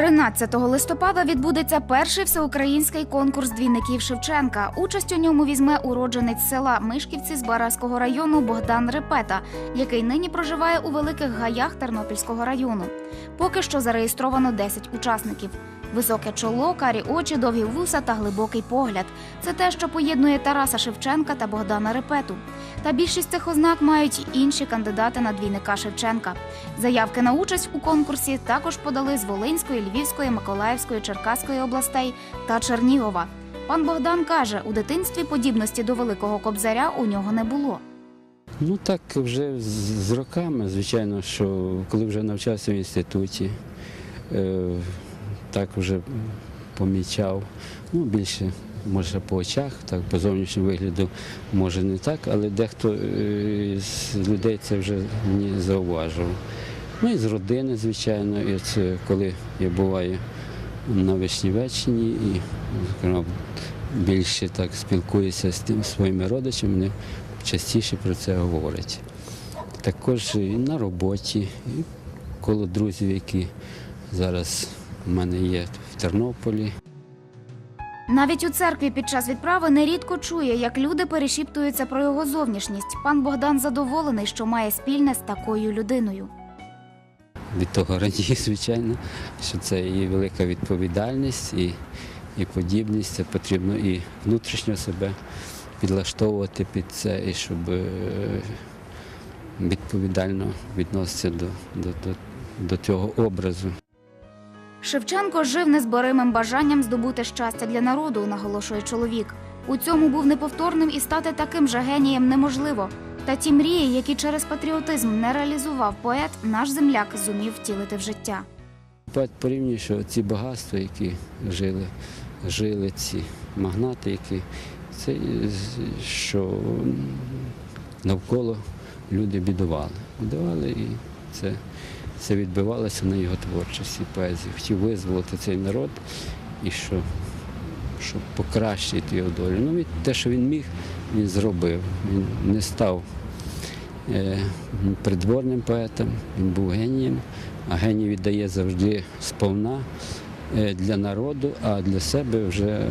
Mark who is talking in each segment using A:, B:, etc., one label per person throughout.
A: 13 листопада відбудеться перший всеукраїнський конкурс двійників Шевченка. Участь у ньому візьме уродженець села Мишківці з Бараського району Богдан Репета, який нині проживає у великих гаях Тернопільського району. Поки що зареєстровано 10 учасників. Високе чоло, карі очі, довгі вуса та глибокий погляд. Це те, що поєднує Тараса Шевченка та Богдана Репету. Та більшість цих ознак мають інші кандидати на двійника Шевченка. Заявки на участь у конкурсі також подали з Волинської, Львівської, Миколаївської, Черкаської областей та Чернігова. Пан Богдан каже, у дитинстві подібності до великого кобзаря у нього не було.
B: Ну так вже з- роками, звичайно, що коли вже навчався в інституті, е, так вже помічав. Ну, більше, може, по очах, так, по зовнішньому вигляду, може не так, але дехто е, з людей це вже не зауважив. Ну і з родини, звичайно, і це коли я буваю на Вишнівеччині і зокрема, більше так спілкуюся з тим своїми родичами, вони частіше про це говорять. Також і на роботі, і коло друзів, які зараз в мене є в Тернополі.
A: Навіть у церкві під час відправи нерідко чує, як люди перешіптуються про його зовнішність. Пан Богдан задоволений, що має спільне з такою людиною.
B: Від того радію, звичайно, що це і велика відповідальність, і, і подібність. Це потрібно і внутрішньо себе підлаштовувати під це, і щоб е, відповідально відноситися до, до, до, до цього образу.
A: Шевченко жив незборимим бажанням здобути щастя для народу, наголошує чоловік. У цьому був неповторним і стати таким же генієм неможливо. Та ті мрії, які через патріотизм не реалізував поет, наш земляк зумів втілити в життя.
B: Поет порівнює, що ці багатства, які жили, жили ці магнати, які це що навколо люди бідували. Бідували і це, це відбивалося на його творчості поезії. Хотів визволити цей народ і що, щоб покращити його долю. Ну, те, що він міг, він зробив. Він не став е, придворним поетом, він був генієм, а геній віддає завжди сповна е, для народу, а для себе вже е,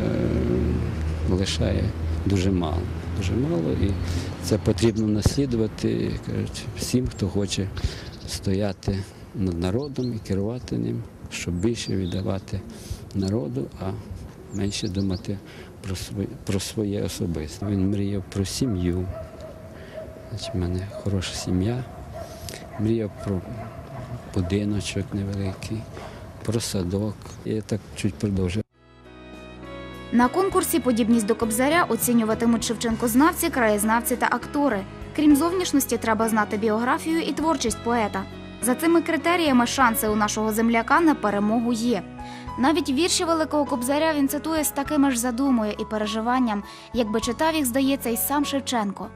B: лишає дуже мало. Дуже мало, і це потрібно наслідувати кажуть, всім, хто хоче стояти над народом і керувати ним, щоб більше віддавати народу, а менше думати про своє, про своє особисте. Він мріяв про сім'ю. В мене хороша сім'я. Мріяв про будиночок невеликий, про садок. Я так чуть продовжив.
A: На конкурсі подібність до Кобзаря оцінюватимуть Шевченкознавці, краєзнавці та актори. Крім зовнішності, треба знати біографію і творчість поета. За цими критеріями шанси у нашого земляка на перемогу є. Навіть вірші Великого Кобзаря він цитує з такими ж задумою і переживанням, якби читав їх, здається, і сам Шевченко.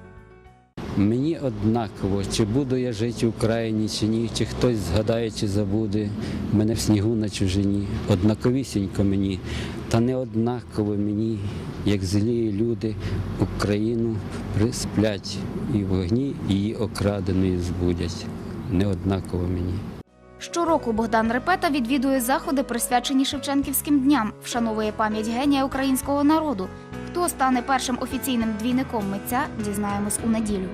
B: Мені однаково, чи буду я жити в Україні, чи ні, чи хтось згадає, чи забуде мене в снігу на чужині. Однаковісінько мені, та не однаково мені, як злі люди Україну присплять і вогні її окраденою збудять. Не однаково мені.
A: Щороку Богдан Репета відвідує заходи, присвячені Шевченківським дням, вшановує пам'ять генія українського народу. Хто стане першим офіційним двійником митця, дізнаємось у неділю.